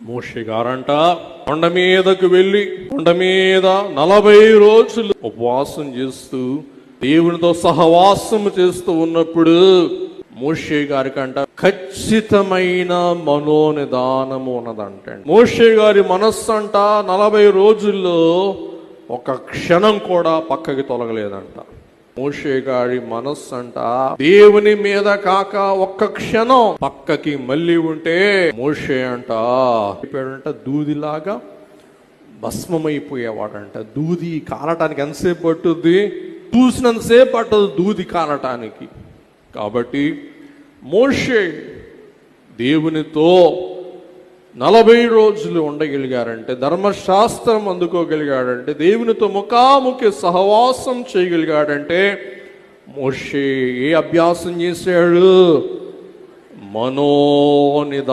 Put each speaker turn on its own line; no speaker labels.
మోషే గారంట కొండ మీదకు వెళ్ళి కొండ మీద నలభై రోజులు ఉపవాసం చేస్తూ దేవునితో సహవాసం చేస్తూ ఉన్నప్పుడు మోషే గారికంట ఖచ్చితమైన మనోనిదానము ఉన్నదంట మోషే గారి మనస్సు అంట నలభై రోజుల్లో ఒక క్షణం కూడా పక్కకి తొలగలేదంట. మోషే గారి మనస్సు అంట దేవుని మీద కాక ఒక్క క్షణం పక్కకి మళ్ళీ ఉంటే మోషే అంట. చెప్పాడంట దూదిలాగా భస్మమైపోయేవాడంట. దూది కాలటానికి ఎంతసేపు పట్టుద్ది? చూసినంతసేపు పట్టదు దూది కాలటానికి కాబట్టి మోషే దేవునితో నలభై రోజులు ఉండగలిగారంటే ధర్మశాస్త్రం అందుకోగలిగాడంటే దేవునితో ముఖాముఖి సహవాసం చేయగలిగాడంటే మోషే ఏ అభ్యాసం చేశాడు? మనోనిదానము.